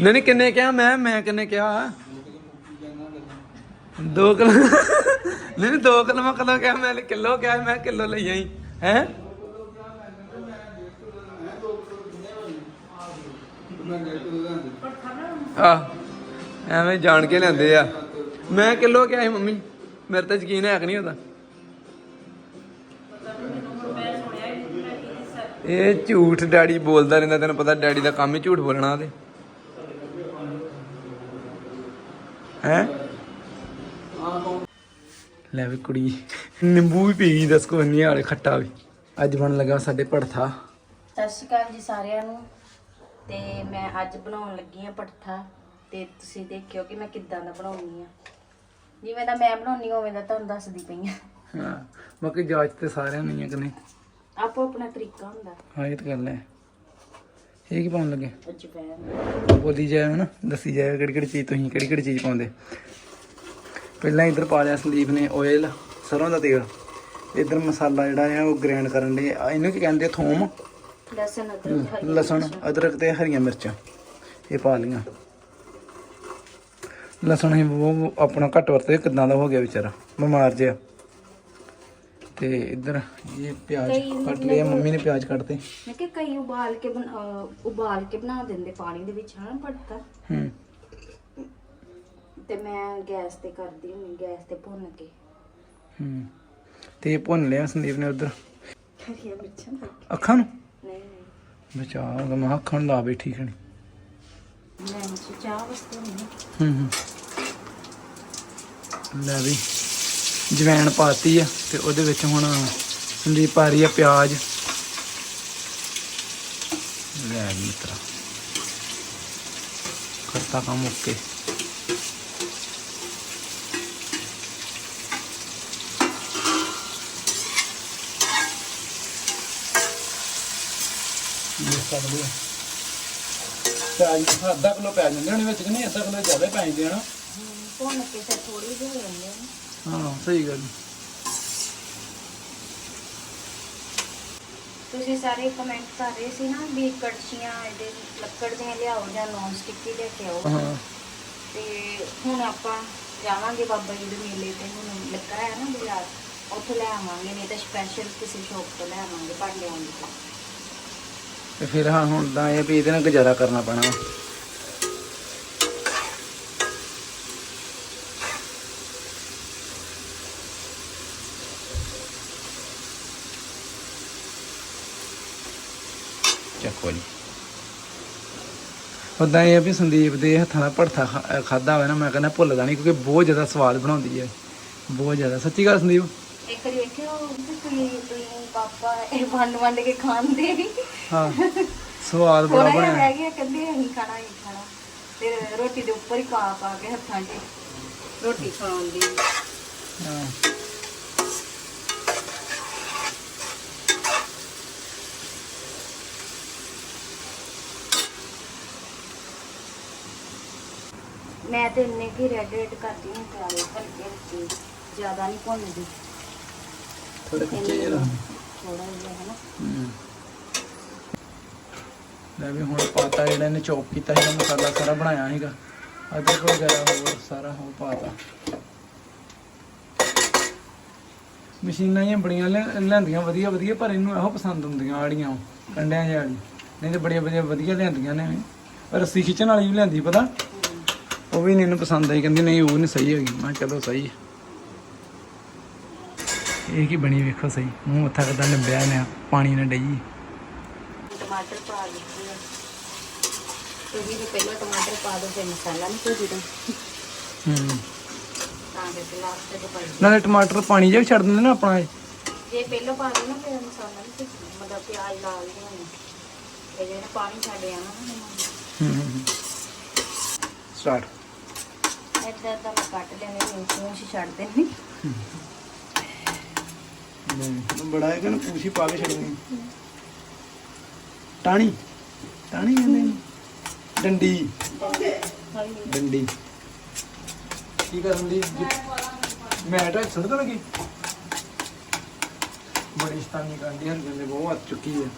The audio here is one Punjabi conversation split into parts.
ਨਹੀਂ ਨਹੀਂ, ਕਿੰਨੇ ਕਿਹਾ ਮੈਂ? ਮੈਂ ਕਿੰਨੇ ਕਿਹਾ? ਦੋ ਕਿਲੋ ਨਹੀਂ ਨਹੀਂ, ਦੋ ਕਿਲੋ ਮੈਂ ਕਦੋਂ ਕਿਹਾ? ਮੈਂ ਕਿਲੋ ਕਿਹਾ, ਮੈਂ ਕਿਲੋ ਲਈ ਆਈ। ਹੈ? ਆ ਐਵੇਂ ਜਾਣ ਕੇ ਲੈਂਦੇ ਆ। ਮੈਂ ਕਿਲੋ ਕਿਹਾ ਸੀ ਮੰਮੀ। ਮੇਰੇ ਤੇ ਯਕੀਨ ਹੈ ਕਿ ਨਹੀਂ ਉਹਦਾ? ਇਹ ਝੂਠ ਡੈਡੀ ਬੋਲਦਾ ਰਹਿੰਦਾ, ਤੈਨੂੰ ਪਤਾ ਡੈਡੀ ਦਾ ਕੰਮ ਹੀ ਝੂਠ ਬੋਲਣਾ ਤੇ ਹੈ? ਲੈ ਵੀ ਕੁੜੀ ਨਿੰਬੂ ਵੀ ਪੀ ਗਈ ਦੱਸ ਕੋ ਨਹੀਂ ਵਾਲੇ ਖੱਟਾ ਵੀ। ਅੱਜ ਬਣ ਲੱਗਾ ਸਾਡੇ ਭੜਥਾ। ਸਤਿ ਸ਼੍ਰੀ ਅਕਾਲ ਜੀ ਸਾਰਿਆਂ ਨੂੰ। ਤੇ ਮੈਂ ਅੱਜ ਬਣਾਉਣ ਲੱਗੀ ਆ ਪੜਥਾ ਤੇ ਤੁਸੀਂ ਦੇਖਿਓ ਕਿ ਮੈਂ ਕਿੱਦਾਂ ਦਾ ਬਣਾਉਣੀ ਆ ਜਿਵੇਂ ਦਾ ਮੈਂ ਬਣਾਉਣੀ ਹੋਵੇਂ ਦਾ ਤੁਹਾਨੂੰ ਦੱਸਦੀ ਪਈ ਆ ਹਾਂ ਬਾਕੀ ਜਾਂਚ ਤੇ ਸਾਰਿਆਂ ਨੂੰ ਹੀ ਆ ਕਿ ਨਹੀਂ? ਆਪੋ ਆਪਣਾ ਤਰੀਕਾ ਹੁੰਦਾ। ਹਾਂ ਇਹ ਤਾਂ ਗੱਲ ਹੈ। ਇਹ ਕੀ ਪਾਉਣ ਲੱਗੇ? ਬੋਲੀ ਜਾਏ ਨਾ ਦੱਸੀ ਜਾਏ ਕਿਹੜੀ ਕਿਹੜੀ ਚੀਜ਼ ਤੁਸੀਂ ਕਿਹੜੀ ਕਿਹੜੀ ਚੀਜ਼ ਪਾਉਂਦੇ। ਪਹਿਲਾਂ ਇੱਧਰ ਪਾ ਲਿਆ ਸੰਦੀਪ ਨੇ ਆਇਲ ਸਰੋਂ ਦਾ ਤੇਲ। ਇੱਧਰ ਮਸਾਲਾ ਜਿਹੜਾ ਆ ਉਹ ਗ੍ਰਾਈਂਡ ਕਰਨ ਦੇ ਇਹਨੂੰ ਕੀ ਕਹਿੰਦੇ ਥੋਮ? ਲਸਣ ਅਦਰਕ ਲਸਣ ਅਦਰਕ ਤੇ ਹਰੀਆਂ ਮਿਰਚਾਂ। ਇਹ ਪਾ ਲੀਆਂ ਲਸਣ ਹੀ ਉਹ ਆਪਣਾ ਘੱਟ ਵਰਤੇ ਕਿਦਾਂ ਦਾ ਹੋ ਗਿਆ ਵਿਚਾਰਾ? ਬਿਮਾਰ ਜਿਹਾ। ਤੇ ਇੱਧਰ ਇਹ ਪਿਆਜ਼ ਕੱਟ ਲਿਆ ਮੰਮੀ ਨੇ ਪਿਆਜ਼ ਕੱਟਤੇ ਮੈਂ ਕਿ ਕਈ ਉਬਾਲ ਕੇ ਬਣ- ਉਬਾਲ ਕੇ ਬਣਾ ਦਿੰਦੇ ਪਾਣੀ ਦੇ ਵਿੱਚ ਹਨਾ ਪੜਥਾ ਹੂੰ। ਤੇ ਮੈਂ ਗੈਸ ਤੇ ਕਰਦੀ ਹੁੰਦੀ ਗੈਸ ਤੇ ਭੁੰਨ ਕੇ। ਹੂੰ। ਤੇ ਇਹ ਭੁੰਨ ਲਿਆ ਸੰਦੀਪ ਨੇ ਉਧਰ। ਹਰੀਆਂ ਮਿਰਚਾਂ। ਅੱਖਾਂ ਨੂੰ? ਨਹੀਂ ਨਹੀਂ। ਬਚਾ ਉਹ ਮੈਂ ਅੱਖਾਂ ਨੂੰ ਲਾ ਬੈਠੀ ਖਣੀ ਮੈਂ ਚਾਹ ਵਾਸਤੇ ਨਹੀਂ ਹੂੰ ਹੂੰ। ਲੈ ਵੀ। ਜਵੈਣ ਪਾਤੀ ਆ ਤੇ ਉਹਦੇ ਵਿੱਚ ਹੁਣ ਸੰਦੀਪ ਪਾ ਰਹੀ ਆ ਪਿਆਜ਼। ਲੈ ਮਿੱਤਰਾ। ਕਰਤਾ ਕੰਮ ਓਕੇ। ਇਹ ਸਕਦੇ ਆ ਪਿਆਜ਼ ਅੱਧਾ ਕਿਲੋ ਪੈ ਜਾਂਦੇ ਹੋਣੇ ਵਿੱਚ ਕਿ ਨਹੀਂ? ਅੱਧਾ ਕਿਲੋ ਜ਼ਿਆਦਾ ਪੈ ਜਾਂਦੇ ਹਨਾ ਭੁੰਨ ਕੇ ਫਿਰ ਥੋੜੀ ਜਿਹੀ ਹੋ ਜਾਂਦੀ ਹੈ ਨਾ। ਹਾਂ ਸਹੀ ਗੱਲ। ਤੁਸੀਂ ਸਾਰੇ ਕਮੈਂਟ ਕਰ ਰਹੇ ਸੀ ਨਾ ਵੀ ਕੜਛੀਆਂ ਇਹਦੇ ਲੱਕੜ ਦੀਆਂ ਲਿਆਓ ਜਾਂ ਨੌਨ ਸਟਿਕ ਲੈ ਕੇ ਆਓ। ਹਾਂ। ਤੇ ਹੁਣ ਆਪਾਂ ਜਾਵਾਂਗੇ ਬਾਬਾ ਜੀ ਦੇ ਮੇਲੇ ਤੇ ਹੁਣ ਲੱਗਾ ਹੈ ਨਾ ਬਾਜ਼ਾਰ ਉੱਥੋਂ ਲੈ ਆਵਾਂਗੇ ਨਹੀਂ ਤਾਂ ਸਪੈਸ਼ਲ ਕਿਸੇ ਸ਼ੌਪ ਤੋਂ ਲੈ ਆਵਾਂਗੇ ਭਾਂਡਿਆਂ ਦੀ। ਤੇ ਫਿਰ ਹਾਂ ਹੁਣ ਤਾਂ ਇਹ ਵੀ ਇਹਦੇ ਨਾਲ ਗੁਜ਼ਾਰਾ ਕਰਨਾ ਪੈਣਾ। ਉਦਾਂ ਇਹ ਆ ਵੀ ਸੰਦੀਪ ਦੇ ਹੱਥਾਂ ਦਾ ਭੜਥਾ ਖਾਦਾ ਹੋਇਆ ਨਾ ਮੈਂ ਕਹਿੰਦਾ ਭੁੱਲਦਾ ਨਹੀਂ ਕਿਉਂਕਿ ਬਹੁਤ ਜ਼ਿਆਦਾ ਸਵਾਦ ਬਣਾਉਂਦੀ ਹੈ। ਬਹੁਤ ਜ਼ਿਆਦਾ। ਸੱਚੀ ਗੱਲ ਸੰਦੀਪ? ਇੱਕ ਵਾਰੀ ਵੇਖਿਓ ਤੁਸੀਂ ਪਾਪਾ ਇਹ ਵੰਡ ਵੰਡ ਕੇ ਖਾਂਦੇ ਵੀ ਹਾਂ ਸਵਾਦ ਬੜਾ ਬਣਿਆ। ਰਹਿ ਗਿਆ ਕਹਿੰਦੇ ਅਸੀਂ ਖਾਣਾ ਹੀ ਖਾਣਾ। ਫਿਰ ਰੋਟੀ ਦੇ ਉੱਪਰ ਹੀ ਪਾ ਪਾ ਕੇ ਹੱਥਾਂ 'ਚ। ਰੋਟੀ ਖਾਣ ਦੀ। ਹਾਂ। ਮੈਂ ਤੇ ਇੰਨੇ ਕੀ ਰੈਡ ਰੈਡ ਕਰਦੀ ਹਾਂ ਪਿਆਰੇ ਹਲਕੇ ਹਲਕੇ ਜ਼ਿਆਦਾ ਨਹੀਂ ਭੁੰਨਦੀ ਥੋੜੇ ਕੱਚੇ ਜਿਹੇ। ਥੋੜਾ ਜਿਹਾ ਹੈ ਨਾ। ਲੈ ਵੀ ਹੁਣ ਪਾਤਾ ਜਿਹੜਾ ਇਹਨੇ ਚੌਪ ਕੀਤਾ ਸੀਗਾ ਮਸਾਲਾ ਸਾਰਾ ਬਣਾਇਆ ਸੀਗਾ। ਅਦਰਕ ਵਗੈਰਾ ਹੋਰ ਸਾਰਾ ਹੋ ਪਾਤਾ। ਮਸ਼ੀਨਾਂ ਹੀ ਬੜੀਆਂ ਲਿਆਂਦੀਆਂ ਵਧੀਆ ਵਧੀਆ ਪਰ ਇਹਨੂੰ ਇਹੋ ਪਸੰਦ ਹੁੰਦੀਆਂ ਆੜੀਆਂ ਕੰਡਿਆਂ ਜਿਹਾ ਨਹੀਂ ਤੇ ਬੜੀਆਂ ਵਧੀਆ ਵਧੀਆ ਲਿਆਂਦੀਆਂ ਨੇ। ਪਰ ਰੱਸੀ ਖਿੱਚਣ ਵਾਲੀ ਵੀ ਲਿਆਂਦੀ ਪਤਾ? ਉਹ ਵੀ ਨਹੀਂ ਇਹਨੂੰ ਪਸੰਦ ਆਈ ਕਹਿੰਦੀ ਨਹੀਂ ਉਹ ਨਹੀਂ ਸਹੀ ਹੈਗੀ। ਮੈਂ ਚਲੋ ਸਹੀ ਹੈ। ਇਹ ਕੀ ਬਣੀ ਵੇਖੋ ਸਹੀ। ਮੂੰਹ ਮੱਥਾ ਕਿੱਦਾਂ ਲੰਬਿਆ ਨੇ ਪਾਣੀ ਨਾਲ ਡਈ। ਟਮਾਟਰ ਪਾ ਦਿੱਤੇ ਆ। ਤੁਸੀਂ ਵੀ ਪਹਿਲਾਂ ਟਮਾਟਰ ਪਾ ਦੋ ਫਿਰ ਮਸਾਲਾ ਨਹੀਂ ਭੁੱਜਦਾ ਹੂੰ। ਤਾਂ ਕਰਕੇ ਲਾਸਟ ਤੇ ਪਾਈ ਨਾਲੇ ਟਮਾਟਰ ਪਾਣੀ ਜਿਹਾ ਛੱਡ ਦਿੰਦੇ ਨਾ ਆਪਣਾ ਇਹ। ਜੇ ਪਹਿਲਾਂ ਪਾ ਦੋ ਨਾ ਫਿਰ ਮਸਾਲਾ ਨਹੀਂ ਮਤਲਬ ਪਿਆਜ਼ ਲਾਲ ਨਹੀਂ ਤੇ ਜਿਹੜਾ ਪਾਣੀ ਛੱਡ ਜਾਣਾ ਨਾ ਹੂੰ ਹੂੰ। ਸਟਾਰਟ। ਇੱਦਾਂ ਤਾਂ ਮੈਂ ਕੱਟ ਲੈਣੇ ਨੇ ਪੂੰਛ ਛੱਡ ਦੇਣੀ ਬੜਾ ਹੈ ਕਿ ਪੂਛੀ ਪਾ ਕੇ ਛੱਡਣੀ ਟਾਣੀ ਟਾਣੀ ਕਹਿੰਦੇ ਨੇ ਡੰਡੀ। ਡੰਡੀ। ਕੀ ਕਰਨ ਦੀ? ਮੈਂ ਤਾਂ ਛੱਡ ਲੱਗੀ। ਬੜੀ ਸਤਾਨੀ ਕਰਦੀ ਹਰ ਬੰਦੇ ਬਹੁਤ ਹੱਥ ਚੁੱਕੀ ਹੈ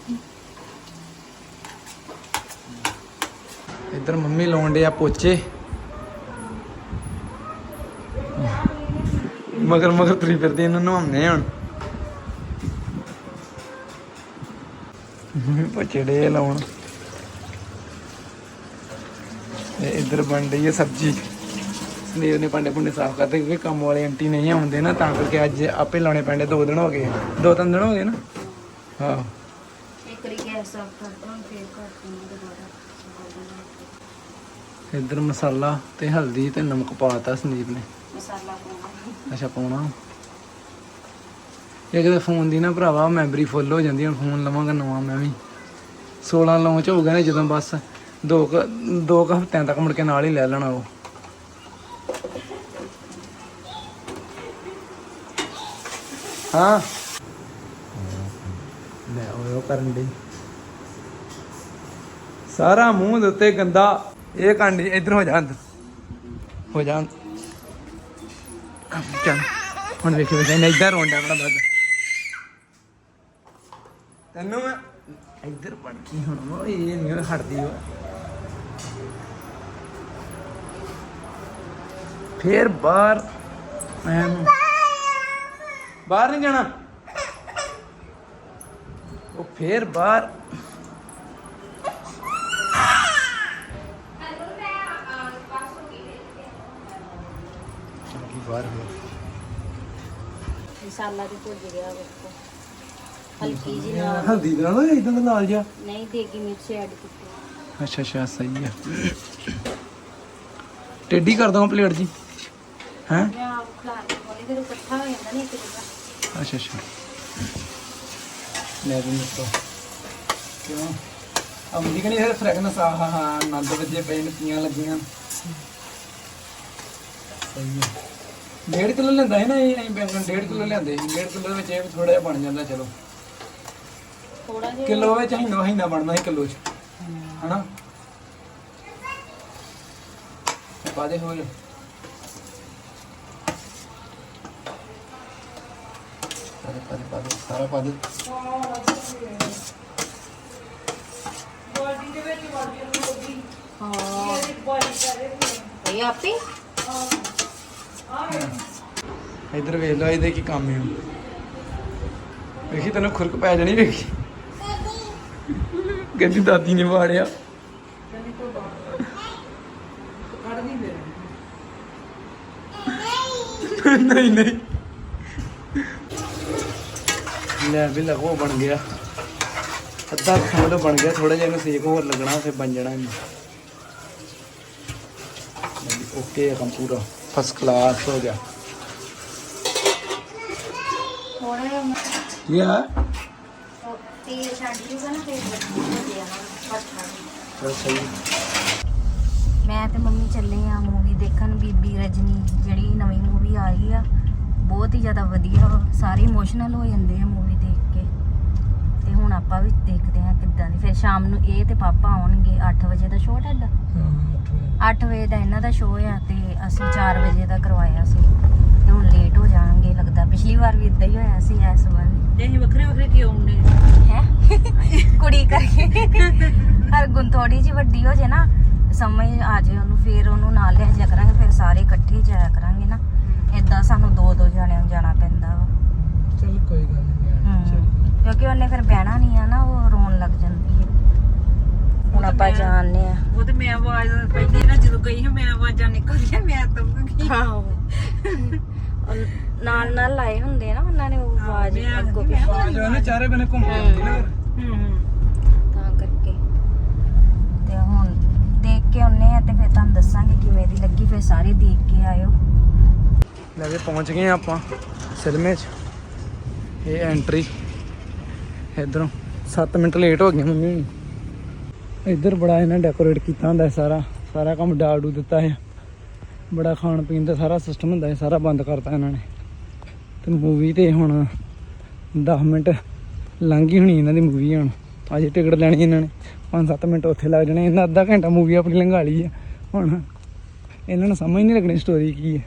ਇੱਧਰ ਮੰਮੀ ਲਾਉਣ ਡੇ ਆ ਪੋਚੇ। ਮਗਰ ਮਗਰ ਤੁਰੀ ਫਿਰਦੀ ਇਹਨਾਂ ਨੂੰ ਨਹਾਉਣੇ ਹੁਣ। ਮੰਮੀ ਪੋਚੇ ਡੇ ਲਾਉਣ। ਤੇ ਇੱਧਰ ਬਣ ਰਹੀ ਹੈ ਸਬਜ਼ੀ। ਸੰਦੀਪ ਨੇ ਭਾਂਡੇ ਭੁੰਡੇ ਸਾਫ਼ ਕਰਦੇ ਕਿਉਂਕਿ ਕੰਮ ਵਾਲੇ ਆਂਟੀ ਨਹੀਂ ਆਉਂਦੇ ਨਾ ਤਾਂ ਕਰਕੇ ਅੱਜ ਆਪੇ ਲਾਉਣੇ ਪੈਂਦੇ ਦੋ ਦਿਨ ਹੋ ਗਏ। ਦੋ ਤਿੰਨ ਦਿਨ ਹੋ ਗਏ ਨਾ? ਹਾਂ। ਇੱਕ ਵਾਰੀ ਗੈਸ ਫੇਰ ਦੁਬਾਰਾ। ਇੱਧਰ ਮਸਾਲਾ ਤੇ ਹਲਦੀ ਤੇ ਨਮਕ ਪਾਤਾ ਸੰਦੀਪ ਨੇ। ਮਸਾਲਾ ਪਾਉਣਾ। ਅੱਛਾ, ਪਾਉਣਾ। ਇਹ ਕਿਤੇ ਫੋਨ ਦੀ ਨਾ ਭਰਾਵਾ, ਮੈਮਰੀ ਫੁੱਲ ਹੋ ਜਾਂਦੀ ਹੁਣ ਫੋਨ ਲਵਾਂਗਾ ਨਵਾਂ ਮੈਂ ਵੀ। 16 ਲਾਂਚ ਹੋ ਗਿਆ ਨੇ ਜਦੋਂ ਬਸ, ਦੋ ਕੁ ਦੋ ਕੁ ਹਫ਼ਤਿਆਂ ਤੱਕ ਮੁੜ ਕੇ ਨਾਲ ਹੀ ਲੈ ਲੈਣਾ ਉਹ। ਹਾਂ। ਲੈ ਉਹ ਉਹ ਕਰਨ ਦੀ ਸਾਰਾ ਮੂੰਹ ਦੇ ਉੱਤੇ ਗੰਦਾ, ਇਹ ਕਾਂਡੀ ਇੱਧਰ ਹੋ ਜਾ ਅੰਦਰ। ਹੋ ਜਾ ਅੰਦਰ। ਚੱਲ ਹੁਣ ਵੇਖੀ ਵੇਖੀ ਨਹੀਂ ਇੱਧਰ ਰੋਂਡਾ ਆਪਣਾ ਦੁੱਧ ਤੈਨੂੰ ਮੈਂ ਇੱਧਰ ਪੜ ਕੀ ਹੁਣ ਉਹ ਇਹ ਨਹੀਂ ਉਹ ਹਟਦੀ ਉਹ। ਫੇਰ ਬਾਹਰ ਮੈਂ ਬਾਹਰ ਨਹੀਂ ਜਾਣਾ। ਉਹ ਫੇਰ ਬਾਹਰ ਬਾਹਰ ਫੇਰ ਮਸਾਲਾ ਵੀ ਭੁੱਜ ਗਿਆ ਵੇਖੋ ਹਲਕੀ ਜੀ ਨਾਲ। ਹਲਦੀ ਦੇ ਨਾਲ ਇਦਾਂ ਦਾ ਲਾਲ ਜਿਹਾ। ਨਹੀਂ ਦੇਗੀ ਮਿਰਚ ਐਡ ਕੀਤੀ। ਅੱਛਾ ਅੱਛਾ ਸਹੀ ਆ। ਟੇਡੀ ਕਰ ਦਵਾਂ ਪਲੇਟ ਜੀ। ਹੈ? ਮੈਂ ਆਪ ਖਲਾ ਕੇ ਬੋਲੀ ਫਿਰ ਇਕੱਠਾ ਹੋ ਜਾਂਦਾ ਨਹੀਂ ਇੱਕ ਜਗ੍ਹਾ। ਅੱਛਾ ਅੱਛਾ। ਲੈ ਵੀ ਮਿੱਤਰੋ ਕਿਉਂ? ਅਮਦੀ ਕਣੀ ਫਿਰ ਫ੍ਰੈਗਨੈਂਸ ਆ। ਹਾਂ ਹਾਂ ਆਨੰਦ ਵਜੇ ਪਏ ਨੇ ਪੀਆਂ ਲੱਗੀਆਂ। ਸਹੀ ਹੈ ਡੇਢ ਕਿਲੋ ਲੈਂਦਾ ਹੈ ਨਾ ਇਹ ਅਸੀਂ ਬੈਂਗਣ ਡੇਢ ਕਿਲੋ ਲੈਂਦੇ ਸੀ। ਡੇਢ ਕਿਲੋ ਵਿੱਚ ਇਹ ਵੀ ਥੋੜਾ ਜਿਹਾ ਬਣ ਜਾਂਦਾ ਚਲੋ। ਥੋੜਾ ਜਿਹਾ। ਕਿਲੋ ਵਿੱਚ ਹੀਨਾ ਹੀਨਾ ਬਣਦਾ ਸੀ ਕਿਲੋ ਚ। ਹਨਾ? ਪਾ ਦੇ ਹੋਏ ਪਾ ਦੇ ਪਾ ਦੇ ਪਾ ਦੇ ਸਾਰਾ ਪਾ ਦੇ ਹਾਂ। ਇਹ ਆਪੇ? ਇਧਰ ਵੇਖ ਲਓ ਇਹਦੇ ਕੀ ਕੰਮ ਹੈ ਵੇਖੀ, ਤੈਨੂੰ ਖੁਰਕ ਪੈ ਜਾਣੀ, ਵੇਖੀ। ਕਹਿੰਦੀ, ਦਾਦੀ ਨੇ ਮਾਰਿਆ ਨਹੀਂ ਨਹੀਂ। ਲੈ ਵੀ ਲਗੋ ਬਣ ਗਿਆ। ਅੱਧਾ ਖੰਡ ਬਣ ਗਿਆ ਥੋੜਾ ਜਿਹਾ ਇਹਨੂੰ ਸੇਕ ਹੋਰ ਲੱਗਣਾ, ਫਿਰ ਬਣ ਜਾਣਾ ਇਹਨੂੰ। ਓਕੇ ਹੈ ਕੰਮ ਪੂਰਾ। ਫਸਟ ਕਲਾਸ ਹੋ ਗਿਆ। ਯਾ ਤੇਲ ਛੱਡ ਜੂਗਾ ਨਾ ਜਾਣਾ ਸਹੀ ਮੈਂ ਤੇ ਮੰਮੀ ਚੱਲੇ ਆ ਮੂਵੀ ਦੇਖਣ ਬੀਬੀ ਰਜਨੀ ਜਿਹੜੀ ਨਵੀਂ ਮੂਵੀ ਆਈ ਆ ਬਹੁਤ ਹੀ ਜ਼ਿਆਦਾ ਵਧੀਆ। ਸਾਰੇ ਇਮੋਸ਼ਨਲ ਹੋ ਜਾਂਦੇ ਆ ਮੂਵੀ ਤੇ ਹੁਣ ਆਪਾਂ ਵੀ ਦੇਖਦੇ ਆ ਕਿੱਦਾਂ ਦੀ। ਫਿਰ ਸ਼ਾਮ ਨੂੰ ਇਹ ਤੇ ਪਾਪਾ ਆਉਣਗੇ 8 ਵਜੇ ਦਾ ਸ਼ੋਅ ਤੁਹਾਡਾ? 8 ਵਜੇ। ਦਾ ਇਹਨਾਂ ਦਾ ਸ਼ੋਅ ਆ ਤੇ ਅਸੀਂ 4 ਵਜੇ ਦਾ ਕਰਵਾਇਆ ਸੀ। ਤੇ ਹੁਣ ਲੇਟ ਹੋ ਜਾਣਗੇ ਲੱਗਦਾ ਪਿਛਲੀ ਵਾਰ ਵੀ ਇਦਾਂ ਹੀ ਹੋਇਆ ਸੀ ਇਸ ਵਾਰ ਅਸੀਂ ਵੱਖਰੇ ਵੱਖਰੇ ਕਿਉਂ ਆਉਂਦੇ ਹੈ? ਕੁੜੀ ਕਰਕੇ। ਹਰ ਗੁਣ ਥੋੜੀ ਜਿਹੀ ਵੱਡੀ ਹੋ ਜੇ ਨਾ ਸਮਝ ਆ ਜੇ ਉਹਨੂੰ ਫੇਰ ਉਹਨੂੰ ਨਾਲ ਲੈ ਜਾ ਕਰਾਂਗੇ ਫਿਰ ਸਾਰੇ ਇਕੱਠੇ ਹੀ ਜਾਇਆ ਕਰਾਂਗੇ ਨਾ। ਇਦਾਂ ਸਾਨੂੰ ਦੋ ਦੋ ਜਣਿਆਂ ਨੂੰ ਜਾਣਾ ਪੈਂਦਾ ਵਾ। ਚਲ ਕੋਈ ਗੱਲ ਨਹੀਂ ਕਿਉਂਕਿ ਉਹਨੇ ਫਿਰ ਬਹਿਣਾ ਨਹੀਂ ਆ ਨਾ ਉਹ ਰੋਣ ਲੱਗ ਜਾਂਦੀ ਹੈ। ਹੁਣ ਆਪਾਂ ਜਾਣਦੇ ਆ ਉਹ ਤੇ ਮੈਂ ਆਵਾਜ਼ ਪਹਿਲੀ ਨਾ ਜਦੋਂ ਗਈ ਹਾਂ ਮੈਂ ਆਵਾਜ਼ਾਂ ਨਿਕਲਦੀਆਂ ਮੈਂ ਤੰਗ ਆਹੋ। ਉਹ ਨਾਲ ਨਾਲ ਲਾਏ ਹੁੰਦੇ ਨਾ ਉਹਨਾਂ ਨੇ ਉਹ ਆਵਾਜ਼ ਮੈਂ ਅੱਗੋਂ ਪਿੱਛੋਂ ਉਹਨੇ ਚਾਰੇ ਬਨੇ ਘੁੰਮ ਕੇ ਆਉਂਦੀ ਨਾ ਫਿਰ। ਹੂੰ ਹੂੰ। ਤਾਂ ਕਰਕੇ। ਤੇ ਹੁਣ ਦੇਖ ਕੇ ਆਉਨੇ ਆ ਤੇ ਫਿਰ ਤੁਹਾਨੂੰ ਦੱਸਾਂਗੇ ਕਿਵੇਂ ਦੀ ਲੱਗੀ ਫਿਰ ਸਾਰੇ ਦੇਖ ਕੇ ਆਇਓ। ਲੈ ਵੀ ਪਹੁੰਚ ਗਏ ਆਪਾਂ ਸਿਲਮੇ 'ਚ। ਇਹ ਐਂਟਰੀ ਇਧਰੋਂ। 7 ਮਿੰਟ ਲੇਟ ਹੋ ਗਏ ਮੰਮੀ। ਹੁਣੀ ਇੱਧਰ ਬੜਾ ਇਹਨਾਂ ਡੈਕੋਰੇਟ ਕੀਤਾ ਹੁੰਦਾ ਸਾਰਾ। ਸਾਰਾ ਕੰਮ ਡਾਡੂ ਦਿੱਤਾ ਹੈ। ਬੜਾ ਖਾਣ ਪੀਣ ਦਾ ਸਾਰਾ ਸਿਸਟਮ ਹੁੰਦਾ ਹੈ। ਸਾਰਾ ਬੰਦ ਕਰਤਾ ਇਹਨਾਂ ਨੇ। ਤੇ ਮੂਵੀ ਤੇ ਹੁਣ 10 ਮਿੰਟ ਲੰਘ ਗਈ ਹੋਣੀ ਇਹਨਾਂ ਦੀ ਮੂਵੀ ਹੁਣ ਅਜੇ ਟਿਕਟ ਲੈਣੀ ਇਹਨਾਂ ਨੇ। 5-7 ਮਿੰਟ ਉੱਥੇ ਲੱਗ ਜਾਣੇ। ਇਹਨਾਂ ਅੱਧਾ ਘੰਟਾ ਮੂਵੀ ਆਪਣੀ ਲੰਘਾ ਲਈ ਹੈ। ਹੁਣ ਇਹਨਾਂ ਨੂੰ ਸਮਝ ਨਹੀਂ ਲੱਗਣੀ ਸਟੋਰੀ ਕੀ ਹੈ।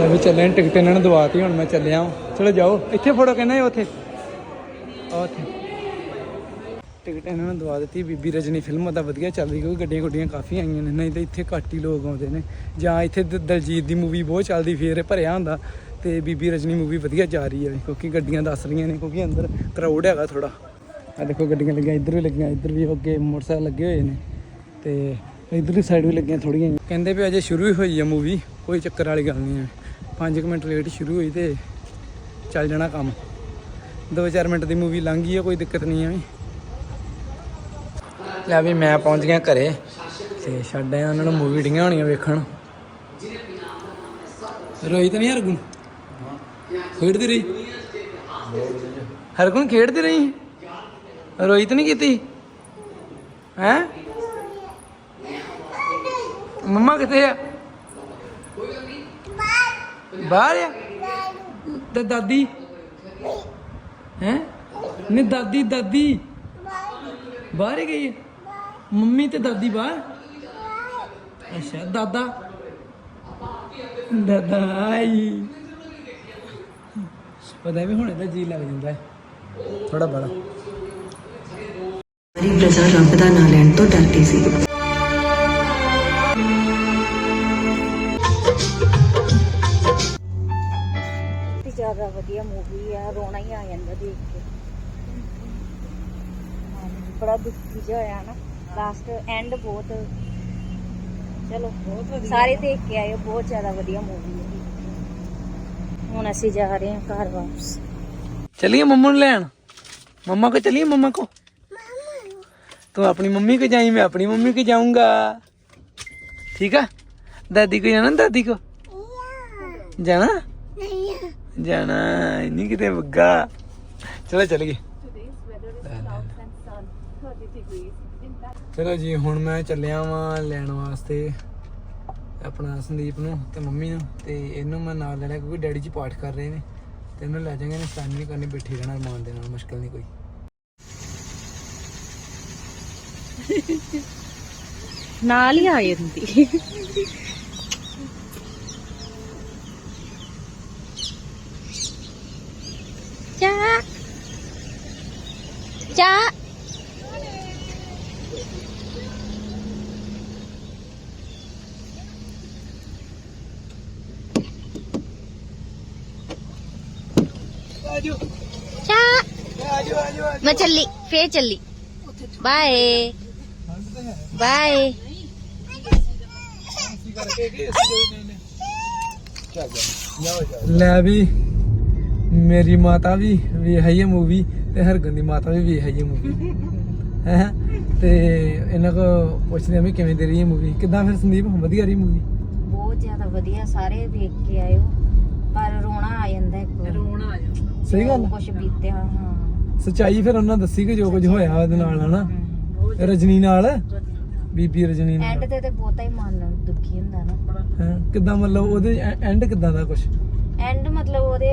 ਮੈਂ ਵੀ ਚੱਲਿਆ ਟਿਕਟ ਇਹਨਾਂ ਨੂੰ ਦਵਾਤੀ ਹੁਣ ਮੈਂ ਚੱਲਿਆ ਚਲੋ ਜਾਓ। ਇੱਥੇ ਫੋਟੋ ਕਹਿੰਦਾ ਉੱਥੇ। ਉੱਥੇ। ਟਿਕਟ ਇਹਨਾਂ ਨੂੰ ਦਵਾ ਦਿੱਤੀ, ਬੀਬੀ ਰਜਨੀ ਫਿਲਮ ਤਾਂ ਵਧੀਆ ਚੱਲ ਰਹੀ, ਕਿਉਂਕਿ ਗੱਡੀਆਂ ਗੁੱਡੀਆਂ ਕਾਫੀ ਆਈਆਂ ਨੇ, ਨਹੀਂ ਤਾਂ ਇੱਥੇ ਘੱਟ ਹੀ ਲੋਕ ਆਉਂਦੇ ਨੇ। ਜਾਂ ਇੱਥੇ ਦਲਜੀਤ ਦੀ ਮੂਵੀ ਬਹੁਤ ਚੱਲਦੀ, ਫੇਰ ਭਰਿਆ ਹੁੰਦਾ, ਤੇ ਬੀਬੀ ਰਜਨੀ ਮੂਵੀ ਵਧੀਆ ਜਾ ਰਹੀ ਹੈ, ਕਿਉਂਕਿ ਗੱਡੀਆਂ ਦੱਸ ਰਹੀਆਂ ਨੇ, ਕਿਉਂਕਿ ਅੰਦਰ ਕਰਾਊਡ ਹੈਗਾ ਥੋੜਾ ਆ ਦੇਖੋ ਗੱਡੀਆਂ ਲੱਗੀਆਂ, ਇੱਧਰ ਵੀ ਲੱਗੀਆਂ, ਇੱਧਰ ਵੀ ਅੱਗੇ ਮੋਟਰਸਾਈਕਲ ਲੱਗੇ ਹੋਏ ਨੇ, ਤੇ ਇੱਧਰਲੀ ਸਾਈਡ ਵੀ ਲੱਗੀਆਂ ਥੋੜੀਆਂ ਕਹਿੰਦੇ ਵੀ ਅਜੇ ਸ਼ੁਰੂ ਹੀ ਹੋਈ ਹੈ ਮੂਵੀ ਕੋਈ ਚੱਕਰ ਵਾਲੀ ਗੱਲ ਨਹੀਂ ਹੈ। 5 ਮਿੰਟ ਲੇਟ ਸ਼ੁਰੂ ਹੋਈ ਤੇ ਚੱਲ ਜਾਣਾ ਕੰਮ। 2-4 ਮਿੰਟ ਦੀ ਮੂਵੀ ਲੰਘ ਗਈ ਹੈ ਕੋਈ ਦਿੱਕਤ ਨਹੀਂ ਹੈ ਲੈ ਵੀ ਮੈਂ ਪਹੁੰਚ ਗਿਆ ਘਰੇ ਤੇ ਛੱਡ ਆਇਆ ਉਹਨਾਂ ਨੂੰ ਮੂਵੀ ਡੀਆਂ ਹੋਣੀਆਂ ਵੇਖਣ। ਰੋਈ ਤਾਂ ਨਹੀਂ ਹਰਗੁਣ? ਖੇਡਦੀ ਰਹੀ? ਹਰਗੁਣ ਖੇਡਦੀ ਰਹੀ? ਰੋਈ ਤਾਂ ਨਹੀਂ ਕੀਤੀ? ਹੈ? ਮੰਮਾ ਕਿੱਥੇ ਆ? ਬਾਹਰ ਆ? ਤੇ ਦਾਦੀ? ਹੈ? ਨਹੀਂ, ਦਾਦੀ ਦਾਦੀ। ਬਾਹਰ ਹੀ ਗਈ ਹੈ? ਮੰਮੀ ਤੇ ਦਾਦੀ ਬਾਹਰ? ਅੱਛਾ, ਦਾਦਾ। ਦਾਦਾ, ਆਈ। ਪਤਾ ਵੀ ਹੁਣ ਇਹਦਾ ਜੀ ਲੱਗ ਜਾਂਦਾ ਹੈ। ਥੋੜਾ ਬੜਾ ਸਾਰੀ ਪ੍ਰਜਾ ਰੱਬ ਦਾ ਨਾਂ ਲੈਣ ਤੋਂ ਡਰਦੀ ਸੀ। ਬੜਾ ਵਧੀਆ ਮੂਵੀ ਆ ਰੋਣਾ ਹੀ ਆ ਜਾਂਦਾ ਦੇਖ ਕੇ। ਬੜਾ ਦੁਖੀ ਜਿਹਾ ਹੋਇਆ ਨਾ। ਲਾਸਟ ਐਂਡ ਬਹੁਤ ਚਲੋ ਬਹੁਤ ਵਧੀਆ। ਸਾਰੇ ਦੇਖ ਕੇ ਆਏ ਬਹੁਤ ਜ਼ਿਆਦਾ ਵਧੀਆ ਮੂਵੀ ਹੈ ਹੁਣ ਅਸੀਂ ਜਾ ਰਹੇ ਹਾਂ ਘਰ ਵਾਪਸ। ਚਲਿਏ ਮੰਮੂ ਨੂੰ ਲੈਣ? ਮੰਮਾ ਕੋ ਚਲਿਏ ਮੰਮਾ ਕੋ ਤੂੰ ਆਪਣੀ ਮੰਮੀ ਕੋ ਜਾਈ ਮੈਂ ਆਪਣੀ ਮੰਮੀ ਕੋ ਜਾਊਂਗਾ। ਠੀਕ ਆ? ਦਾਦੀ ਕੋ ਜਾਣਾ ਦਾਦੀ ਕੋ ਜਾਣਾ? ਜਾਣਾ ਨਹੀਂ ਕਿਤੇ ਵੱਗਾ। ਚਲੋ ਚੱਲ ਗਏ ਚਲੋ ਜੀ, ਹੁਣ ਮੈਂ ਚੱਲਿਆ ਵਾਂ ਲੈਣ ਵਾਸਤੇ ਆਪਣਾ ਸੰਦੀਪ ਨੂੰ ਤੇ ਮੰਮੀ ਨੂੰ ਤੇ ਇਹਨੂੰ ਮੈਂ ਨਾਲ ਲੈਣਾ ਕਿਉਂਕਿ ਡੈਡੀ ਜੀ ਪਾਠ ਕਰ ਰਹੇ ਨੇ ਤੇ ਇਹਨੂੰ ਲੈ ਜਾਵਾਂਗੇ ਨੇ ਸਟੈਂਡ ਨਹੀਂ ਕਰਨੀ ਬੈਠੇ ਰਹਿਣਾ ਅਰਮਾਨ ਦੇ ਨਾਲ, ਮੁਸ਼ਕਲ ਨਹੀਂ ਕੋਈ। ਨਾਲ ਹੀ ਆਏ ਹੁੰਦੀ ਚਾ ਆਜੋ ਚਾ ਆਜੋ ਆਜੋ ਮੈਂ ਚੱਲੀ ਫੇਰ ਚੱਲੀ ਬਾਏ ਬਾਏ ਲੈ ਵੀ ਮੇਰੀ ਮਾਤਾ ਵੀ ਵੇਖਾਈ ਹੈ ਮੂਵੀ ਤੇ ਹਰਗਨ ਦੀ ਮਾਤਾ ਵੀ ਵੇਖਾਈ ਹੈ ਮੂਵੀ ਹੈ? ਤੇ ਇਹਨਾਂ ਕੋ ਪੁੱਛਦੇ ਆ ਵੀ ਕਿਵੇਂ ਦੀ ਰਹੀ ਹੈ ਮੂਵੀ ਕਿੱਦਾਂ ਫਿਰ ਸੰਦੀਪ? ਵਧੀਆ ਰਹੀ ਮੂਵੀ ਬਹੁਤ ਜ਼ਿਆਦਾ ਵਧੀਆ ਸਾਰੇ ਦੇਖ ਕੇ ਆਇਓ। ਪਰ ਰੋਣਾ ਆ ਜਾਂਦਾ ਇੱਕ ਵਾਰ। ਰੋਣਾ ਆ ਜਾਂਦਾ। ਸਹੀ ਗੱਲ ਕੁਝ ਬੀਤਿਆ ਹਾਂ। ਸੱਚਾਈ ਫਿਰ ਉਹਨਾਂ ਦੱਸੀ ਕਿ ਜੋ ਕੁਝ ਹੋਇਆ ਉਹਦੇ ਨਾਲ ਹਨਾ। ਰਜਨੀ ਨਾਲ? ਬੀਬੀ ਰਜਨੀ ਨਾਲ। ਐਂਡ ਤੇ ਤੇ ਬਹੁਤਾ ਹੀ ਮਨ ਦੁਖੀ ਹੁੰਦਾ ਨਾ। ਹੈਂ? ਕਿੱਦਾਂ ਮਤਲਬ ਉਹਦੇ ਐਂਡ ਕਿੱਦਾਂ ਦਾ ਕੁਝ ਐਂਡ ਮਤਲਬ ਉਹਦੇ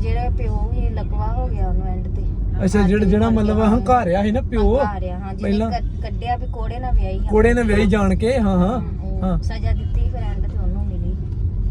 ਜਿਹੜੇ ਪਿਓ ਹੀ ਲਕਵਾ ਹੋ ਗਿਆ ਉਹਨੂੰ ਐਂਡ ਤੇ। ਅੱਛਾ ਜਿਹੜਾ ਜਿਹੜਾ ਮਤਲਬ ਹੰਕਾਰਿਆ ਸੀ ਨਾ ਪਿਓ? ਹੰਕਾਰਿਆ, ਹਾਂ ਜਿਹਨੇ ਪਹਿਲਾਂ ਕੱਢ- ਕੱਢਿਆ ਵੀ ਕੋੜੇ ਨਾਲ ਵਿਆਹੀ ਆ। ਕੋੜੇ ਨੇ ਵਿਆਹੀ ਜਾਣ ਕੇ ਹਾਂ ਹਾਂ ਉਹ ਹਾਂ। ਸਜ਼ਾ ਦਿੱਤੀ ਫਿਰ ਐਂਡ ਤੇ ਉਹਨੂੰ ਮਿਲੀ।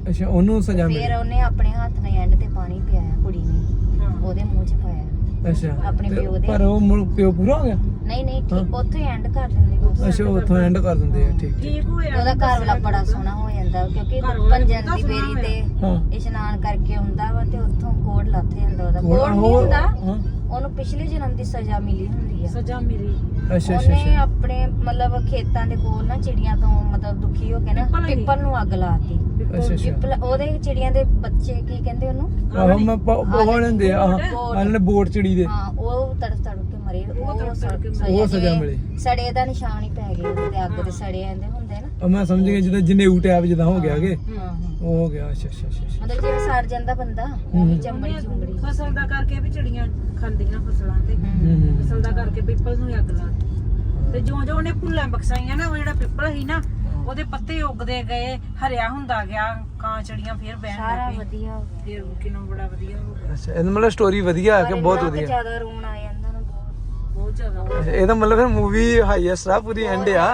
ਅੱਛਾ ਉਹਨੂੰ ਸਜ਼ਾ ਮਿਲੀ ਫਿਰ ਉਹਨੇ ਆਪਣੇ ਹੱਥ ਨਾਲ ਐਂਡ ਤੇ ਪਾਣੀ ਪਿਆਇਆ ਕੁੜੀ ਨੇ। ਹਾਂ। ਉਹਦੇ ਮੂੰਹ 'ਚ ਪਾਇਆ। ਅੱਛਾ ਆਪਣੇ ਤੇ ਪਿਓ ਦੇ। ਪਰ ਉਹ ਮੁੜ ਪਿਓ ਪੂਰਾ ਹੋ ਗਿਆ? ਨਹੀਂ ਨਹੀਂ ਠੀਕ ਉੱਥੇ ਹੀ ਐਂਡ ਕਰ ਦਿੰਦੇ ਬਸ ਅੱਛਾ ਉੱਥੋਂ ਐਂਡ ਕਰ ਦਿੰਦੇ ਆ ਠੀਕ ਠੀਕ। ਹੋਇਆ ਉਹਦਾ ਘਰ ਵਾਲਾ ਬੜਾ ਸੋਹਣਾ ਹੋ ਜਾਂਦਾ ਕਿਉਂਕਿ ਪੰਜਨ ਦੀ ਬੇਰੀ ਤੇ ਹਾਂ। ਇਸ਼ਨਾਨ ਕਰਕੇ ਆਉਂਦਾ ਵਾ ਤੇ ਉੱਥੋਂ ਕੋੜ ਲੱਥ ਜਾਂਦਾ ਉਹਦਾ। ਕੋੜ- ਕੋੜ ਨਹੀਂ ਹੁੰਦਾ ਹਾਂ। ਉਹਨੂੰ ਪਿਛਲੇ ਜਨਮ ਦੀ ਸਜ਼ਾ ਮਿਲੀ ਹੁੰਦੀ ਆ। ਸਜ਼ਾ ਮਿਲੀ। ਅੱਛਾ ਅੱਛਾ ਉਹਨੇ ਅੱਛਾ। ਆਪਣੇ ਮਤਲਬ ਖੇਤਾਂ ਦੇ ਕੋਲ ਨਾ ਚਿੜੀਆਂ ਤੋਂ ਮਤਲਬ ਦੁਖੀ ਹੋ ਕੇ ਨਾ ਪਿੱਪਲ ਹੀ। ਪਿੱਪਲ ਨੂੰ ਅੱਗ ਲਾਤੀ ਅੱਛਾ ਅੱਛਾ। ਪਿੱਪਲ ਉਹਦੇ ਚਿੜੀਆਂ ਦੇ ਬੱਚੇ ਕੀ ਕਹਿੰਦੇ ਉਹਨੂੰ? ਆਹੋ ਮੈਂ ਬਹੁਤ ਹੁੰਦੇ ਆ ਬੋਟ। ਇਹਨਾਂ ਨੇ ਬੋਟ ਚੜੀ ਦੇ। ਹਾਂ ਉਹ ਤੜਫ ਤੜਫ ਕੇ ਮਰੇ ਉਹ ਤੜਫ ਤੜਫ ਕੇ ਸਜ਼ਾ ਉਹ ਸਜ਼ਾ ਜਿਵੇਂ ਮਿਲੀ। ਸੜੇ ਦਾ ਨਿਸ਼ਾਨ ਹੀ ਪੈ ਗਿਆ ਉਹਦੇ ਤੇ ਅੱਗ ਦੇ ਸੜੇ ਆਂਦੇ ਹੁੰਦੇ ਨਾ। ਉਹ ਮੈਂ ਸਮਝ ਗਿਆ ਜਿੱਦਾਂ ਜਨੇਊ ਟੈਪ ਜਿੱਦਾਂ ਹੋ ਗਿਆ ਕਿ ਹਾਂ ਹਾਂ। ਉਹ ਹੋ ਗਿਆ ਅੱਛਾ ਅੱਛਾ ਅੱਛਾ ਅੱਛਾ। ਮਤਲਬ ਜਿਵੇਂ ਸੜ ਜਾਂਦਾ ਬੰਦਾ ਉਹ ਵੀ ਚਮੜੀ ਚੁੰਬੜੀ। ਫਸਲ ਦਾ ਕਰਕੇ ਵੀ ਚਿੜੀਆਂ ਖਾਂਦੀਆਂ ਫਸਲਾਂ ਤੇ। ਹੂੰ ਹੂੰ। ਫਸਲ ਦਾ ਕਰਕੇ ਪਿੱਪਲ ਨੂੰ ਹੀ ਅੱਗ ਲਾ ਦਿੱਤੀ। ਤੇ ਜਿਉਂ ਜਿਉਂ ਉਹਨੇ ਭੁੱਲਾਂ ਬਖਸਾਈਆਂ ਨਾ ਉਹ ਜਿਹੜਾ ਪਿੱਪਲ ਸੀ ਨਾ ਉਹਦੇ ਪੱਤੇ ਉੱਗਦੇ ਗਏ ਹਰਿਆ ਹੁੰਦਾ ਗਿਆ ਕਾਂ ਚਿੜੀਆਂ ਫੇਰ ਬਹਿਣ ਸਾਰਾ ਲੱਗ ਪਈ ਵਧੀਆ ਹੋ ਗਿਆ। ਫਿਰ ਕਿਨੂੰ ਬੜਾ ਵਧੀਆ ਹੋ ਗਿਆ। ਅੱਛਾ ਇਹਦਾ ਮਤਲਬ ਸਟੋਰੀ ਵਧੀਆ ਆ ਪਰ ਕਿ ਬਹੁਤ ਵਧੀਆ? ਜ਼ਿਆਦਾ ਰੋਣ ਆ ਜਾਂਦਾ ਨਾ ਬਹੁਤ। ਬਹੁਤ ਜ਼ਿਆਦਾ। ਅੱਛਾ, ਇਹਦਾ ਮਤਲਬ ਫਿਰ ਮੂਵੀ ਹਾਈਐਸਟ ਆ ਪੂਰੀ ਐਂਡ ਆ।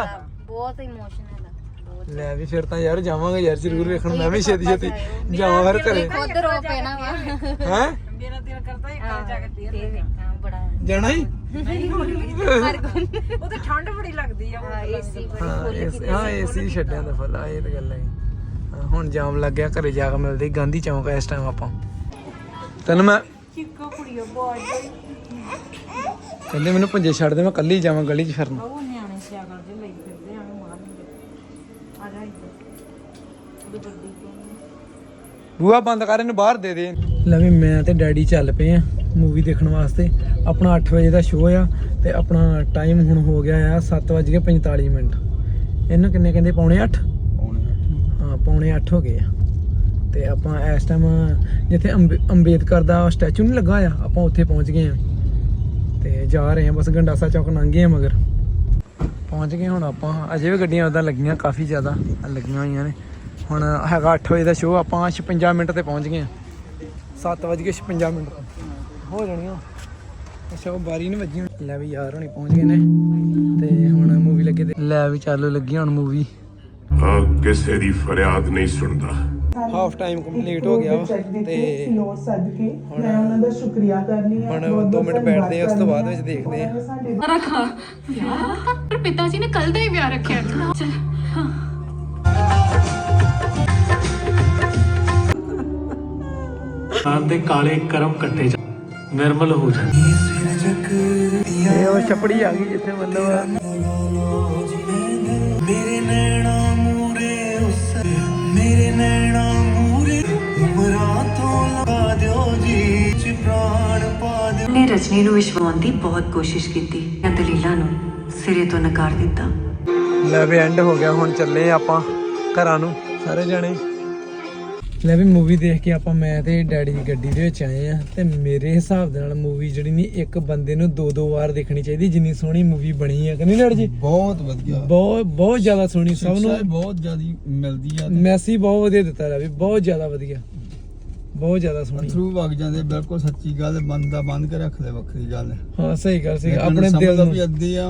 ਬਹੁਤ ਬਹੁਤ ਲੈ ਵੀ ਫਿਰ ਤਾਂ ਯਾਰ ਜਾਵਾਂਗੇ ਯਾਰ ਜ਼ਰੂਰ ਵੇਖਣ ਮੈਂ ਵੀ ਛੇਤੀ ਛੇਤੀ ਜਾਵਾਂ ਫਿਰ ਘਰੇ। ਖੁਦ ਰੋ ਪੈਣਾ ਵਾ। ਹੈ? ਮੇਰਾ ਦਿਲ ਕਰਦਾ ਹੈ ਘਰ ਜਾ ਕੇ ਫੇਰ ਵੇਖਾਂ ਬੜਾ। ਜਾਣਾ ਹੀ? ਉਹ ਤੇ ਠੰਡ ਬੜੀ ਲੱਗਦੀ ਆ ਏਸੀ ਬੜੀ ਇਸ ਹਾਂ ਏਸੀ ਛੱਡਿਆਂ ਦਾ ਫੁੱਲ ਇਹ ਤਾਂ ਗੱਲ ਹੈ। ਹੁਣ ਜਾਮ ਲੱਗ ਗਿਆ ਘਰੇ ਜਾ ਕੇ ਮਿਲਦੇ ਗਾਂਧੀ ਚੌਂਕ ਇਸ ਟਾਈਮ ਆਪਾਂ। ਤੈਨੂੰ ਮੈਂ ਚਿੱਕੋ ਕੁੜੀਓ ਬਹੁਤ ਕਹਿੰਦੇ ਮੈਨੂੰ ਪੁੰਜੇ ਛੱਡ ਦੇ ਮੈਂ ਕੱਲੀ ਜਾਵਾਂ ਗਲੀ 'ਚ ਫਿਰਨ। ਉਹ ਨਿਆਣੇ ਸਿਆਗਲ ਦੇ ਲਈ ਫਿਰਦੇ ਆ ਮਾਰਨਗੇ ਆ ਜਾ ਇੱਧਰ ਉਹਦੀ ਗੱਡੀ ਬੂਆ ਬੰਦ ਕਰ ਇਹਨੂੰ ਬਾਹਰ ਦੇ ਦੇ। ਲੈ ਵੀ ਮੈਂ ਤੇ ਡੈਡੀ ਚੱਲ ਪਏ ਆ ਮੂਵੀ ਦੇਖਣ ਵਾਸਤੇ। ਆਪਣਾ 8 ਵਜੇ ਦਾ ਸ਼ੋਅ ਆ ਤੇ ਆਪਣਾ ਟਾਈਮ ਹੁਣ ਹੋ ਗਿਆ ਆ 7:45 ਮਿੰਟ। ਇਹਨੂੰ ਕਿੰਨੇ ਕਹਿੰਦੇ? ਪੌਣੇ 8 ਹਾਂ ਪੌਣੇ 8 ਹੋ ਗਏ ਆ। ਤੇ ਆਪਾਂ ਇਸ ਟਾਈਮ ਜਿੱਥੇ ਅੰਬੇ- ਅੰਬੇਦਕਰ ਦਾ ਸਟੈਚੂ ਨਹੀਂ ਲੱਗਾ ਆ ਆਪਾਂ ਉੱਥੇ ਪਹੁੰਚ ਗਏ ਆ। ਤੇ ਜਾ ਰਹੇ ਆ ਬਸ ਗੰਡਾਸਾ ਚੌਕ ਲੰਘੇ ਆ ਮਗਰ। ਪਹੁੰਚ ਗਏ ਹੁਣ ਆਪਾਂ। ਅਜੇ ਵੀ ਗੱਡੀਆਂ ਉਦਾਂ ਲੱਗੀਆਂ ਕਾਫੀ ਜ਼ਿਆਦਾ ਲੱਗੀਆਂ ਹੋਈਆਂ ਨੇ। ਹੁਣ ਹੈਗਾ 8 ਵਜੇ ਦਾ ਸ਼ੋਅ ਆਪਾਂ 56 ਮਿੰਟ ਤੇ ਪਹੁੰਚ ਗਏ ਆ 7:56 ਮਿੰਟ। ਹੋ ਜਾਣੀਆਂ। ਅੱਛਾ ਉਹ ਬਾਰੀ ਨਹੀਂ ਵੱਜੀ ਹੋਣੀ। ਲੈ ਵੀ ਯਾਰ ਹੁਣੀ ਪਹੁੰਚ ਗਏ ਨੇ। ਤੇ ਹੁਣ ਮੂਵੀ ਲੱਗੇ ਤੇ ਲੈ ਵੀ ਚਾਲੂ ਲੱਗੀ ਹੁਣ ਮੂਵੀ ਹਾਂ ਕਿਸੇ ਦੀ ਫਰਿਆਦ ਨਹੀਂ ਸੁਣਦਾ। ਹਾਫ ਟਾਈਮ ਕੰਪਲੀਟ ਹੋ ਗਿਆ ਵਾ। ਤੇ ਲੋੜ ਸਦਕੇ ਮੈਂ ਉਹਨਾਂ ਦਾ ਸ਼ੁਕਰੀਆ ਕਰਨੀ ਹੈ ਹੁਣ 2 ਮਿੰਟ ਬੈਠਦੇ ਆ ਉਸ ਤੋਂ ਬਾਅਦ ਵਿੱਚ ਦੇਖਦੇ ਆ। ਰੱਖਾ ਪਰ ਪਿਤਾ ਜੀ ਨੇ ਕੱਲ ਦਾ ਹੀ ਵਿਆਹ ਰੱਖਿਆ। ਚੱਲ ਸੰਸਾਰ ਦੇ ਕਾਲੇ ਕਰਮ ਕੱਟੇ ਜਾ ਨਿਰਮਲ ਹੋ ਜਾਣ ਇਹ ਉਹ ਛਪੜੀ ਆ ਗਈ ਜਿੱਥੇ ਮਤਲਬ ਮੇਰੇ ਨੈਣਾ ਮੂਰੇ ਉਸ ਮੇਰੇ ਨੈਣਾ ਮੂਰੇ ਉਮਰਾਂ ਤੋਂ ਲਗਾ ਦਿਓ ਜੀ ਚ ਪ੍ਰਾਣ ਪਾ ਦਿਓ। ਨੇ ਰਜਨੀ ਨੂੰ ਵਿਸ਼ਵਾਉਣ ਦੀ ਬਹੁਤ ਕੋਸ਼ਿਸ਼ ਕੀਤੀ ਜਾਂ ਦਲੀਲਾਂ ਨੂੰ ਸਿਰੇ ਤੋਂ ਨਕਾਰ ਦਿੱਤਾ। ਲੈ ਵੀ ਐਂਡ ਹੋ ਗਿਆ ਹੁਣ ਚੱਲੇ ਆਪਾਂ। ਘਰਾਂ ਨੂੰ ਸਾਰੇ ਜਣੇ। ਲੈ ਵੀ ਮੂਵੀ ਦੇਖ ਕੇ ਆਪਾਂ ਮੈਂ ਤੇ ਡੈਡੀ ਦੀ ਗੱਡੀ ਦੇ ਵਿੱਚ ਆਏ ਆ ਤੇ ਮੇਰੇ ਹਿਸਾਬ ਦੇ ਨਾਲ ਮੂਵੀ ਜਿਹੜੀ ਨਹੀਂ ਇੱਕ ਬੰਦੇ ਨੂੰ ਦੋ ਦੋ ਵਾਰ ਦੇਖਣੀ ਚਾਹੀਦੀ ਜਿੰਨੀ ਸੋਹਣੀ ਮੂਵੀ ਬਣੀ ਹੈ ਕਿ ਨਹੀਂ ਡੈਡੀ ਜੀ? ਬਹੁਤ ਵਧੀਆ। ਬਹੁਤ ਬਹੁਤ ਜ਼ਿਆਦਾ ਸੋਹਣੀ ਸਭ ਨੂੰ ਬਹੁਤ ਜ਼ਿਆਦੀ ਮਿਲਦੀ ਆ ਮੈਸੇਜ ਬਹੁਤ ਵਧੀਆ ਦਿੱਤਾ ਰਵੀ ਬਹੁਤ ਜ਼ਿਆਦਾ ਵਧੀਆ। ਬਹੁਤ ਜ਼ਿਆਦਾ ਸੋਹਣੀ। ਥਰੂ ਵਗ ਜਾਂਦੇ ਬਿਲਕੁਲ ਸੱਚੀ ਗੱਲ ਬੰਦਾ ਬੰਦ ਕੇ ਰੱਖਦੇ ਵੱਖਰੀ ਗੱਲ। ਹੈ ਸਹੀ ਗੱਲ ਸੀ ਆਪਣੇ ਦਿਲ ਨੂੰ ਵੀ ਅੱਧੀ ਆ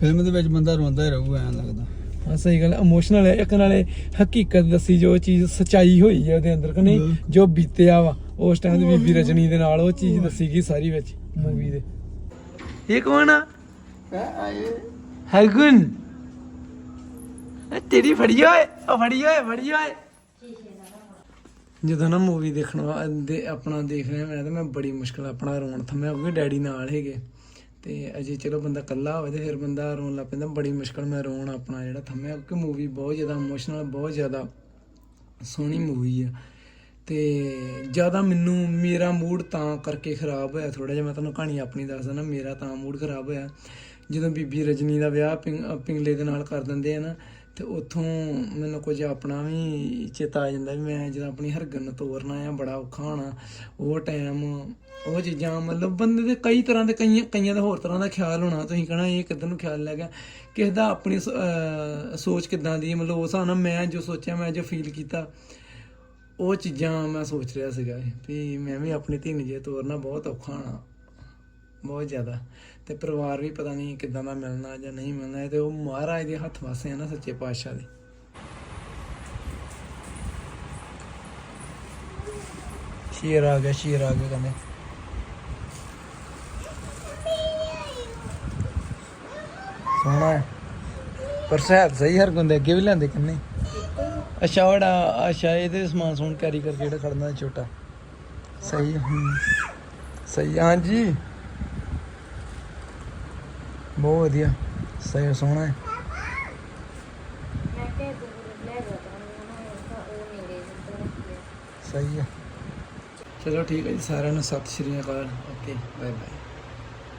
ਫਿਲਮ ਦੇ ਵਿੱਚ ਬੰਦਾ ਰੋਂਦਾ ਹੀ ਰਹੂਗਾ ਐਂ ਲੱਗਦਾ। ਹਾਂ ਸਹੀ ਗੱਲ ਇਮੋਸ਼ਨਲ ਹੈ ਇੱਕ ਨਾਲੇ ਹਕੀਕਤ ਦੱਸੀ ਜੋ ਚੀਜ਼ ਸਚਾਈ ਹੋਈ ਹੈ ਉਹਦੇ ਅੰਦਰ ਕਿ ਨਹੀਂ। ਜੋ ਬੀਤਿਆ ਵਾ ਉਸ ਟਾਈਮ ਦੀ ਬੀਬੀ ਰਜਨੀ ਦੇ ਨਾਲ ਉਹ ਚੀਜ਼ ਦੱਸੀ ਗਈ ਸਾਰੀ ਵਿੱਚ ਮੂਵੀ ਦੇ। ਇਹ ਕੌਣ ਆ? ਹਰਗੁਨ ਇਹ ਤੇਰੀ ਫੜੀ ਓਏ ਉਹ ਫੜੀ ਓਏ ਫੜੀ ਓਏ। ਜਦੋਂ ਨਾ ਮੂਵੀ ਦੇਖਣ ਦੇ ਆਪਣਾ ਦੇਖ ਰਿਹਾ ਮੈਂ ਤਾਂ ਮੈਂ ਬੜੀ ਮੁਸ਼ਕਲ ਆਪਣਾ ਰੋਣ ਥੰਮਿਆ ਕਿਉਂਕਿ ਡੈਡੀ ਨਾਲ ਹੈਗੇ। ਤੇ ਅਜੇ ਚਲੋ ਬੰਦਾ ਇਕੱਲਾ ਹੋਵੇ ਤੇ ਫਿਰ ਬੰਦਾ ਰੋਣ ਲੱਗ ਪੈਂਦਾ, ਬੜੀ ਮੁਸ਼ਕਲ ਮੈਂ ਰੋਣ ਆਪਣਾ ਜਿਹੜਾ ਥੰਮਿਆ, ਕਿਉਂਕਿ ਮੂਵੀ ਬਹੁਤ ਜ਼ਿਆਦਾ ਇਮੋਸ਼ਨਲ ਬਹੁਤ ਜ਼ਿਆਦਾ ਸੋਹਣੀ ਮੂਵੀ ਆ। ਤੇ ਜ਼ਿਆਦਾ ਮੈਨੂੰ ਮੇਰਾ ਮੂਡ ਤਾਂ ਕਰਕੇ ਖਰਾਬ ਹੋਇਆ ਥੋੜਾ ਜਿਹਾ, ਮੈਂ ਤੁਹਾਨੂੰ ਕਹਾਣੀ ਆਪਣੀ ਦੱਸ ਦਿੰਦਾ ਮੇਰਾ ਤਾਂ ਮੂਡ ਖਰਾਬ ਹੋਇਆ। ਜਦੋਂ ਬੀਬੀ ਰਜਨੀ ਦਾ ਵਿਆਹ ਪਿੰਗ- ਪਿੰਗਲੇ ਦੇ ਨਾਲ ਕਰ ਦਿੰਦੇ ਆ ਨਾ ਤੇ ਉੱਥੋਂ ਮੈਨੂੰ ਕੁਝ ਆਪਣਾ ਵੀ ਚੇਤਾ ਆ ਜਾਂਦਾ ਵੀ ਮੈਂ ਜਦੋਂ ਆਪਣੀ ਹਰਗਨ ਨੂੰ ਤੋਰਨਾ ਆ, ਬੜਾ ਔਖਾ ਹੋਣਾ। ਉਹ ਟਾਈਮ ਉਹ ਚੀਜ਼ਾਂ ਮਤਲਬ ਬੰਦੇ ਦੇ ਕਈ ਤਰ੍ਹਾਂ ਦੇ ਕਈਆਂ ਕਈਆਂ ਦਾ ਹੋਰ ਤਰ੍ਹਾਂ ਦਾ ਖਿਆਲ ਹੋਣਾ। ਤੁਸੀਂ ਕਹਣਾ ਇਹ ਕਿੱਧਰ ਨੂੰ ਖਿਆਲ ਲੈ ਗਿਆ। ਕਿਸੇ ਦਾ ਆਪਣੀ ਸ- ਸੋਚ ਕਿੱਦਾਂ ਦੀ, ਮਤਲਬ ਉਸ ਹਿਸਾਬ ਨਾਲ ਮੈਂ ਜੋ ਸੋਚਿਆ, ਮੈਂ ਜੋ ਫੀਲ ਕੀਤਾ, ਉਹ ਚੀਜ਼ਾਂ ਮੈਂ ਸੋਚ ਰਿਹਾ ਸੀਗਾ ਵੀ ਮੈਂ ਵੀ ਆਪਣੀ ਧੀ ਨੂੰ ਜੇ ਤੋਰਨਾ ਬਹੁਤ ਔਖਾ ਹੋਣਾ, ਬਹੁਤ ਜ਼ਿਆਦਾ। ਤੇ ਪਰਿਵਾਰ ਵੀ ਪਤਾ ਨਹੀਂ ਕਿੱਦਾਂ ਦਾ ਮਿਲਣਾ ਜਾਂ ਨਹੀਂ ਮਿਲਣਾ ਤੇ ਉਹ ਮਹਾਰਾਜ ਦੇ ਹੱਥ ਵਾਸੇ ਆ ਨਾ ਸੱਚੇ ਪਾਤਸ਼ਾਹ ਦੇ। ਸ਼ੇਰ ਆ ਗਿਆ, ਸ਼ੇਰ ਆ ਗਿਆ ਕਹਿੰਦੇ। ਸੋਹਣਾ ਪਰ ਸਹਿਬ ਸਹੀ ਹਰ ਗੁੰਦੇ ਅੱਗੇ ਵੀ ਲੈਂਦੇ ਕਿੰਨੇ? ਅੱਛਾ ਉਹੜਾ ਅੱਛਾ, ਇਹਦੇ ਸਮਾਨ ਸਮੂਨ ਕੈਰੀ ਕਰਕੇ ਜਿਹੜਾ ਖੜਨਾ ਛੋਟਾ। ਸਹੀ, ਹੂੰ। ਸਹੀ, ਹਾਂਜੀ। ਬਹੁਤ ਵਧੀਆ ਸਹੀ ਸੋਹਣਾ ਹੈ। ਸਹੀ ਹੈ। ਚਲੋ ਠੀਕ ਹੈ ਜੀ, ਸਾਰਿਆਂ ਨੂੰ ਸਤਿ ਸ਼੍ਰੀ ਅਕਾਲ, ਓਕੇ ਬਾਏ ਬਾਏ